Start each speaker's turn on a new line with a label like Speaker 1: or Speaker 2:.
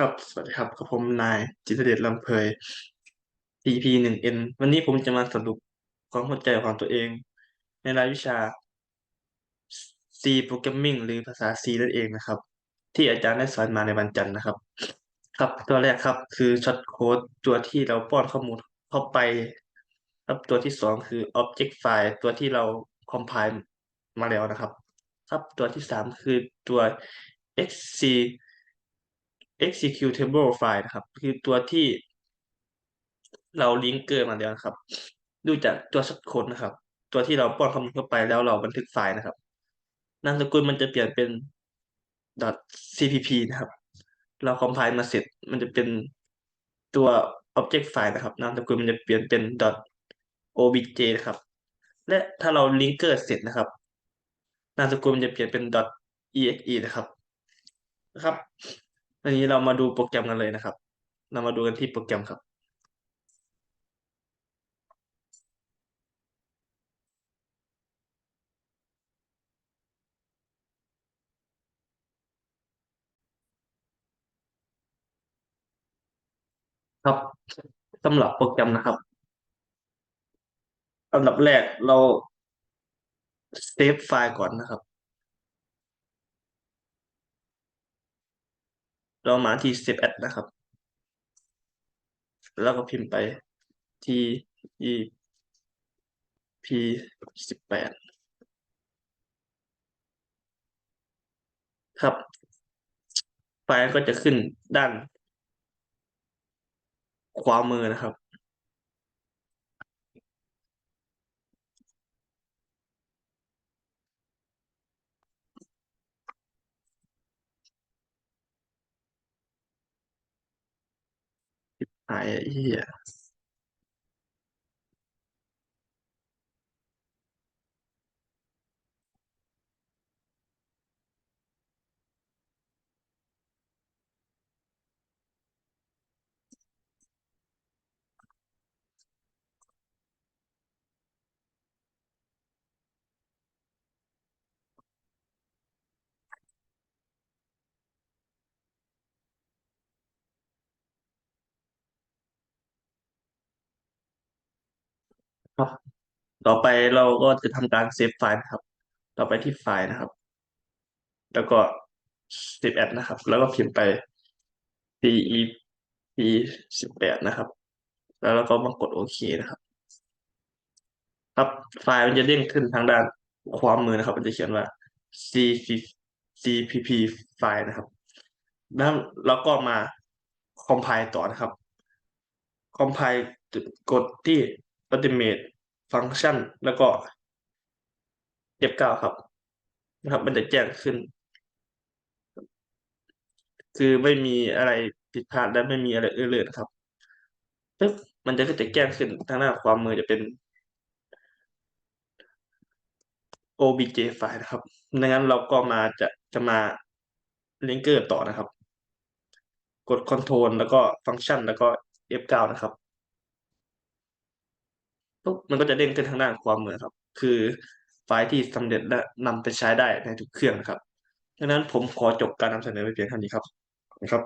Speaker 1: ครับ สวัสดีครับกับผมนายจิตรเดชลำเพย EP หนึ่ง N วันนี้ผมจะมาสรุปความเข้าใจของตัวเอง ในรายวิชา C Programming หรือภาษา C นั่นเองนะครับ ที่อาจารย์ได้สอนมาในวันจันทร์นะครับ ครับตัวแรกครับคือช็อตโค้ดตัวที่เราป้อนข้อมูลเข้าไป ครับตัวที่สองคือ Object File ตัวที่เรา compile มาแล้วนะครับ ครับตัวที่สามคือตัว XC executable file นะครับ คือตัวที่เราลิงก์เกอร์มาแล้วนะครับ ดูจากตัวช็อตโค้ดนะครับ ตัวที่เราป้อนข้อมูลเข้าไปแล้วเราบันทึกไฟล์นะครับนามสกุลมันจะเปลี่ยนเป็น .cpp นะครับ เราคอมไพล์มาเสร็จมันจะเป็นตัว object file นะครับนามสกุลมันจะเปลี่ยนเป็น .obj นะครับ และถ้าเราลิงก์เกอร์เสร็จนะครับนามสกุลมันจะเปลี่ยนเป็น .exe นะครับนะครับ อันนี้เรามาดูโปรแกรมกันเลยนะครับ เรามาดูกันที่โปรแกรมครับ ครับสำหรับโปรแกรมนะครับอันดับแรกเราเซฟไฟล์ก่อนนะครับ เรามาที่สิบเอ็ดนะครับ แล้วก็พิมพ์ไปที่ e p สิบแปดครับ ไฟล์ก็จะขึ้นด้าน ขวามือนะครับ หา ต่อไปเราก็จะทำการเซฟไฟล์นะครับ ต่อไปที่ไฟล์นะครับ แล้วก็ Save As นะครับ แล้วก็พิมพ์ไป cep สิบแปดนะครับ แล้วเราก็มากดโอเคนะครับ ครับไฟล์มันจะเด้งขึ้นทางด้านขวามมือนะครับ มันจะเขียนว่า cpp ไฟล์นะครับแล้วเราก็มา compile ต่อนะครับ compile กดที่ automate function แล้วก็ F9 ครับ นะครับ มันจะแจ้งขึ้น คือไม่มีอะไรผิดพลาดและไม่มีอะไรเออร์เลอนะครับปึ๊บมันจะก็จะแจ้งขึ้นทางหน้าความมือจะเป็น obj ไฟล์นะครับดังนั้นเราก็มาจะจะมาลิงเกอร์ต่อนะครับ กด Ctrl แล้วก็ฟังก์ชันแล้วก็ F9 นะครับ ปุ๊บมันก็จะเด้งขึ้นทางด้านความเหมือนครับ คือไฟล์ที่สำเร็จและนำไปใช้ได้ในทุกเครื่องนะครับดังนั้นผมขอจบการนำเสนอไปเพียงเท่านี้ครับนะครับ